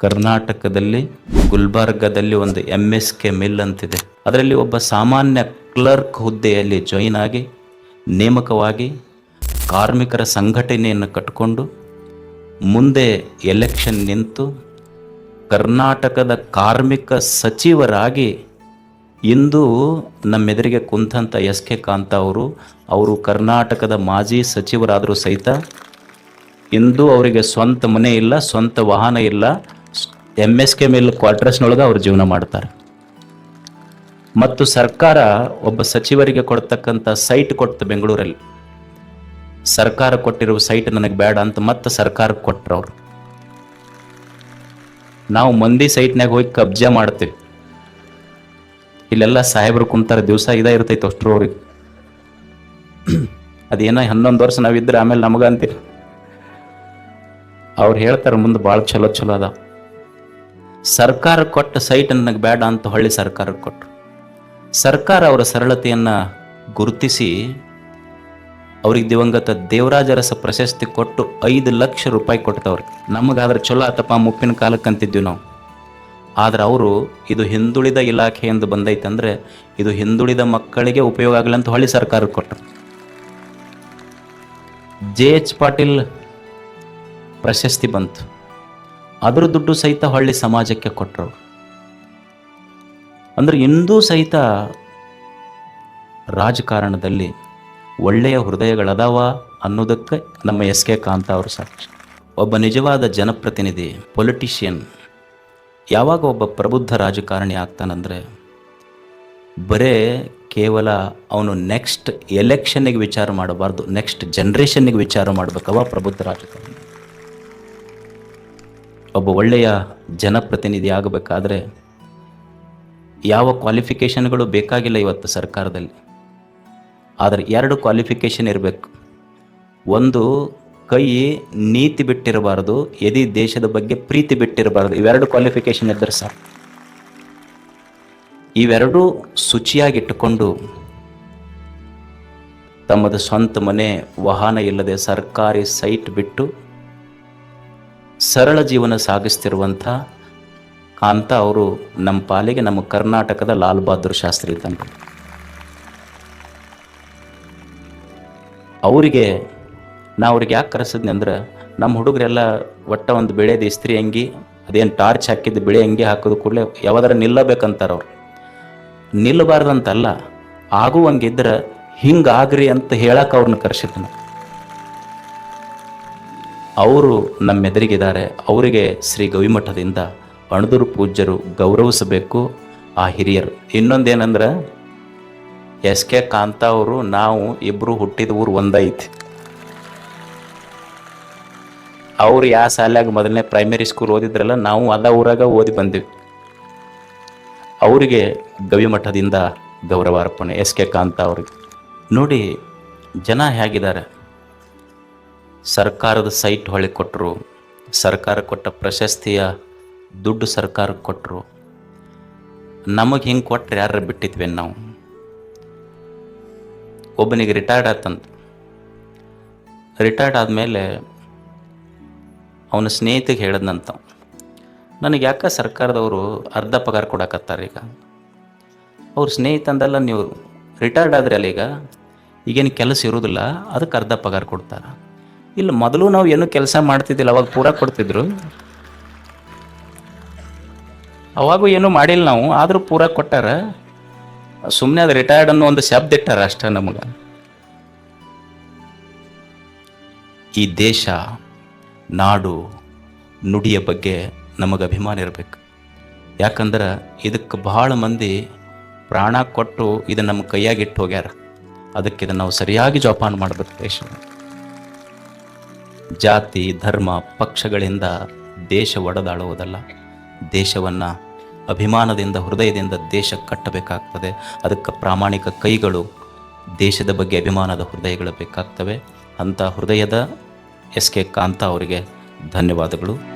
ಕರ್ನಾಟಕದಲ್ಲಿ ಗುಲ್ಬರ್ಗದಲ್ಲಿ ಒಂದು M S K mill ಅಂತಿದೆ. ಅದರಲ್ಲಿ ಒಬ್ಬ ಸಾಮಾನ್ಯ ಕ್ಲರ್ಕ್ ಹುದ್ದೆಯಲ್ಲಿ ಜಾಯಿನ್ ಆಗಿ ನೇಮಕವಾಗಿ ಕಾರ್ಮಿಕರ ಸಂಘಟನೆಯನ್ನು ಕಟ್ಟಿಕೊಂಡು ಮುಂದೆ ಎಲೆಕ್ಷನ್ ನಿಂತು ಕರ್ನಾಟಕದ ಕಾರ್ಮಿಕ ಸಚಿವರಾಗಿ ಇಂದು ನಮ್ಮೆದುರಿಗೆ ಕುಂತಂಥ ಎಸ್ ಕೆ ಕಾಂತ ಅವರು ಅವರು ಕರ್ನಾಟಕದ ಮಾಜಿ ಸಚಿವರಾದರೂ ಸಹಿತ ಇಂದು ಅವರಿಗೆ ಸ್ವಂತ ಮನೆ ಇಲ್ಲ, ಸ್ವಂತ ವಾಹನ ಇಲ್ಲ. ಎಂ ಎಸ್ ಕೆ ಮಿಲ್ ಕ್ವಾರ್ಟರ್ಸ್ನೊಳಗೆ ಅವ್ರು ಜೀವನ ಮಾಡ್ತಾರೆ. ಮತ್ತು ಸರ್ಕಾರ ಒಬ್ಬ ಸಚಿವರಿಗೆ ಕೊಡ್ತಕ್ಕಂಥ ಸೈಟ್ ಕೊಟ್ಟು ಬೆಂಗಳೂರಲ್ಲಿ. ಸರ್ಕಾರ ಕೊಟ್ಟಿರುವ ಸೈಟ್ ನನಗೆ ಬೇಡ ಅಂತ ಮತ್ತೆ ಸರ್ಕಾರಕ್ಕೆ ಕೊಟ್ಟರು ಅವರು. ನಾವು ಮಂದಿ ಸೈಟ್ನಾಗ ಹೋಗಿ ಕಬ್ಜಾ ಮಾಡ್ತೀವಿ. ಇಲ್ಲೆಲ್ಲ ಸಾಹೇಬರು ಕುಂತಾರೆ, ದಿವಸ ಇದೇ ಇರ್ತೈತೆ ಅಷ್ಟರು ಅವ್ರಿಗೆ. ಅದೇನೋ ಹನ್ನೊಂದು ವರ್ಷ ನಾವಿದ್ರೆ ಆಮೇಲೆ ನಮಗಂತೀವಿ ಅವ್ರು ಹೇಳ್ತಾರೆ, ಮುಂದೆ ಭಾಳ ಚಲೋ ಚಲೋ ಅದ ಸರ್ಕಾರ ಕೊಟ್ಟ ಸೈಟ್ ನನಗೆ ಬೇಡ ಅಂತ ಹೊಳ್ಳಿ ಸರ್ಕಾರಕ್ಕೆ ಕೊಟ್ಟರು ಸರ್ಕಾರ ಅವರ ಸರಳತೆಯನ್ನು ಗುರುತಿಸಿ ಅವ್ರಿಗೆ ದಿವಂಗತ ದೇವರಾಜರಸ ಪ್ರಶಸ್ತಿ ಕೊಟ್ಟು ಐದು ಲಕ್ಷ ರೂಪಾಯಿ ಕೊಡ್ತವ್ರಿಗೆ ನಮಗಾದ್ರೆ ಚಲೋ ಆತಪ್ಪ ಮುಪ್ಪಿನ ಕಾಲಕ್ಕೆ ಅಂತಿದ್ವಿ ನಾವು. ಆದ್ರೆ ಅವರು ಇದು ಹಿಂದುಳಿದ ಎಂದು ಬಂದೈತಂದ್ರೆ ಇದು ಹಿಂದುಳಿದ ಮಕ್ಕಳಿಗೆ ಉಪಯೋಗ ಆಗಲಿ ಅಂತ ಹೊಳ್ಳಿ ಸರ್ಕಾರಕ್ಕೆ ಕೊಟ್ಟರು ಜೆ ಎಚ್ ಪಾಟೀಲ್ ಪ್ರಶಸ್ತಿ ಬಂತು. ಅದ್ರ ದುಡ್ಡು ಸಹಿತ ಹೊಳ್ಳಿ ಸಮಾಜಕ್ಕೆ ಕೊಟ್ಟರು ಅಂದ್ರೆ ಇಂದೂ ಸಹಿತ ರಾಜಕಾರಣದಲ್ಲಿ ಒಳ್ಳೆಯ ಹೃದಯಗಳದಾವ ಅನ್ನೋದಕ್ಕೆ ನಮ್ಮ ಎಸ್ ಕೆ ಕಾಂತ ಅವರು ಸಾಕ್ಷಿ. ಒಬ್ಬ ನಿಜವಾದ ಜನಪ್ರತಿನಿಧಿ ಪೊಲಿಟಿಷಿಯನ್ ಯಾವಾಗ ಒಬ್ಬ ಪ್ರಬುದ್ಧ ರಾಜಕಾರಣಿ ಆಗ್ತಾನಂದರೆ ಬರೇ ಕೇವಲ ಅವನು ನೆಕ್ಸ್ಟ್ ಎಲೆಕ್ಷನ್ನಿಗೆ ವಿಚಾರ ಮಾಡಬಾರ್ದು ನೆಕ್ಸ್ಟ್ ಜನ್ರೇಷನ್ನಿಗೆ ವಿಚಾರ ಮಾಡಬೇಕವ ಪ್ರಬುದ್ಧ ರಾಜಕಾರಣಿ. ಒಬ್ಬ ಒಳ್ಳೆಯ ಜನಪ್ರತಿನಿಧಿ ಆಗಬೇಕಾದ್ರೆ ಯಾವ ಕ್ವಾಲಿಫಿಕೇಷನ್ಗಳು ಬೇಕಾಗಿಲ್ಲ ಇವತ್ತು ಸರ್ಕಾರದಲ್ಲಿ. ಆದರೆ ಎರಡು ಕ್ವಾಲಿಫಿಕೇಷನ್ ಇರಬೇಕು. ಒಂದು ಕೈ ನೀತಿ ಬಿಟ್ಟಿರಬಾರ್ದು, ಎದಿ ದೇಶದ ಬಗ್ಗೆ ಪ್ರೀತಿ ಬಿಟ್ಟಿರಬಾರ್ದು. ಇವೆರಡು ಕ್ವಾಲಿಫಿಕೇಷನ್ ಇದ್ದರೆ ಸರ್ ಇವೆರಡೂ ಶುಚಿಯಾಗಿಟ್ಟುಕೊಂಡು ತಮ್ಮದು ಸ್ವಂತ ಮನೆ, ವಾಹನ ಇಲ್ಲದೆ ಸರ್ಕಾರಿ ಸೈಟ್ ಬಿಟ್ಟು ಸರಳ ಜೀವನ ಸಾಗಿಸ್ತಿರುವಂಥ ಕಾಂತ ಅವರು ನಮ್ಮ ಪಾಲಿಗೆ ನಮ್ಮ ಕರ್ನಾಟಕದ ಲಾಲ್ ಬಹದ್ದೂರ್ ಶಾಸ್ತ್ರಿ ಇದ್ದಂಗೆ ಅವರಿಗೆ ನಾ ಅವ್ರಿಗೆ ಯಾಕೆ ಕರೆಸಿದ್ನಿ ಅಂದ್ರೆ ನಮ್ಮ ಹುಡುಗರೆಲ್ಲ ಒಟ್ಟ ಒಂದು ಬೆಳೆದ ಇಸ್ತ್ರಿ ಅಂಗಿ, ಅದೇನು ಟಾರ್ಚ್ ಹಾಕಿದ್ದು ಬೆಳೆ ಅಂಗಿ ಹಾಕೋದು ಕೂಡಲೇ ಯಾವ್ದಾರ ನಿಲ್ಲಬೇಕಂತಾರೆ ಅವ್ರು. ನಿಲ್ಲಬಾರ್ದಂತಲ್ಲ, ಆಗುವಂಗಿದ್ರೆ ಹಿಂಗಾಗ್ರಿ ಅಂತ ಹೇಳಕ್ಕೆ ಅವ್ರನ್ನ ಕರೆಸಿದ್ನು ಅವರು ನಮ್ಮೆದುರಿಗಿದ್ದಾರೆ. ಅವರಿಗೆ ಶ್ರೀ ಗವಿಮಠದಿಂದ ಅಣದೂರು ಪೂಜ್ಯರು ಗೌರವಿಸಬೇಕು. ಆ ಹಿರಿಯರು. ಇನ್ನೊಂದೇನಂದ್ರೆ ಎಸ್ ಕೆ ಕಾಂತ ಅವರು, ನಾವು ಇಬ್ಬರು ಹುಟ್ಟಿದ ಊರು ಒಂದೈತಿ. ಅವರು ಯಾವ ಶಾಲ್ಯಾಗ ಮೊದಲನೇ ಪ್ರೈಮರಿ ಸ್ಕೂಲ್ ಓದಿದ್ರಲ್ಲ, ನಾವು ಅದ ಊರಾಗ ಓದಿ ಬಂದಿವಿ. ಅವರಿಗೆ ಗವಿಮಠದಿಂದ ಗೌರವ ಅರ್ಪಣೆ ಎಸ್ ಕೆ ಕಾಂತ ಅವ್ರಿಗೆ. ನೋಡಿ, ಜನ ಹೇಗಿದ್ದಾರೆ. ಸರ್ಕಾರದ ಸೈಟ್ ಹೊಳೆ ಕೊಟ್ಟರು ಸರ್ಕಾರ ಕೊಟ್ಟ ಪ್ರಶಸ್ತಿಯ ದುಡ್ಡು ಸರ್ಕಾರಕ್ಕೆ ಕೊಟ್ಟರು ನಮಗೆ ಹಿಂಗೆ ಕೊಟ್ಟರೆ ಯಾರು ಬಿಟ್ಟಿದ್ವಿ ನಾವು? ಒಬ್ಬನಿಗೆ ರಿಟೈರ್ಡ್ ಆತಂತ ರಿಟೈರ್ಡ್ ಆದಮೇಲೆ ಅವನ ಸ್ನೇಹಿತಿಗೆ ಹೇಳಿದ್ನಂತ. ನನಗೆ ಯಾಕೆ ಸರ್ಕಾರದವರು ಅರ್ಧ ಪಗಾರ ಕೊಡಕತ್ತಾರೆ ಈಗ? ಅವ್ರ ಸ್ನೇಹಿತಂದಲ್ಲ ನೀವು ರಿಟೈರ್ಡ್ ಆದ್ರೆ ಅಲ್ಲ ಈಗ? ಈಗೇನು ಕೆಲಸ ಇರೋದಿಲ್ಲ ಅದಕ್ಕೆ ಅರ್ಧ ಪಗಾರ ಕೊಡ್ತಾರೆ. ಇಲ್ಲ, ಮೊದಲು ನಾವು ಏನು ಕೆಲಸ ಮಾಡ್ತಿದ್ದಿಲ್ಲ, ಅವಾಗ ಪೂರ ಕೊಡ್ತಿದ್ರು. ಅವಾಗೂ ಏನೂ ಮಾಡಿಲ್ಲ ನಾವು, ಆದರೂ ಪೂರ ಕೊಟ್ಟಾರ. ಸುಮ್ಮನೆ ಅದು ರಿಟೈರ್ಡ್ ಅನ್ನೋ ಒಂದು ಶಬ್ದ ಇಟ್ಟಾರ ಅಷ್ಟೇ ನಮಗೆ. ಈ ದೇಶ, ನಾಡು, ನುಡಿಯ ಬಗ್ಗೆ ನಮಗೆ ಅಭಿಮಾನ ಇರಬೇಕು. ಯಾಕಂದ್ರೆ ಇದಕ್ಕೆ ಬಹಳ ಮಂದಿ ಪ್ರಾಣ ಕೊಟ್ಟು ಇದು ನಮ್ಮ ಕೈಯಾಗಿಟ್ಟು ಹೋಗ್ಯಾರ. ಅದಕ್ಕೆ ಇದನ್ನು ನಾವು ಸರಿಯಾಗಿ ಜೋಪಾನ ಮಾಡಬೇಕು ದೇಶ. ಜಾತಿ, ಧರ್ಮ, ಪಕ್ಷಗಳಿಂದ ದೇಶ ಒಡೆದಾಳುವುದಲ್ಲ. ದೇಶವನ್ನು ಅಭಿಮಾನದಿಂದ, ಹೃದಯದಿಂದ ದೇಶ ಕಟ್ಟಬೇಕಾಗ್ತದೆ. ಅದಕ್ಕೆ ಪ್ರಾಮಾಣಿಕ ಕೈಗಳು ದೇಶದ ಬಗ್ಗೆ ಅಭಿಮಾನದ ಹೃದಯಗಳು ಬೇಕಾಗ್ತವೆ. ಅಂಥ ಹೃದಯದ ಎಸ್ ಕೆ ಕಾಂತ ಅವರಿಗೆ ಧನ್ಯವಾದಗಳು.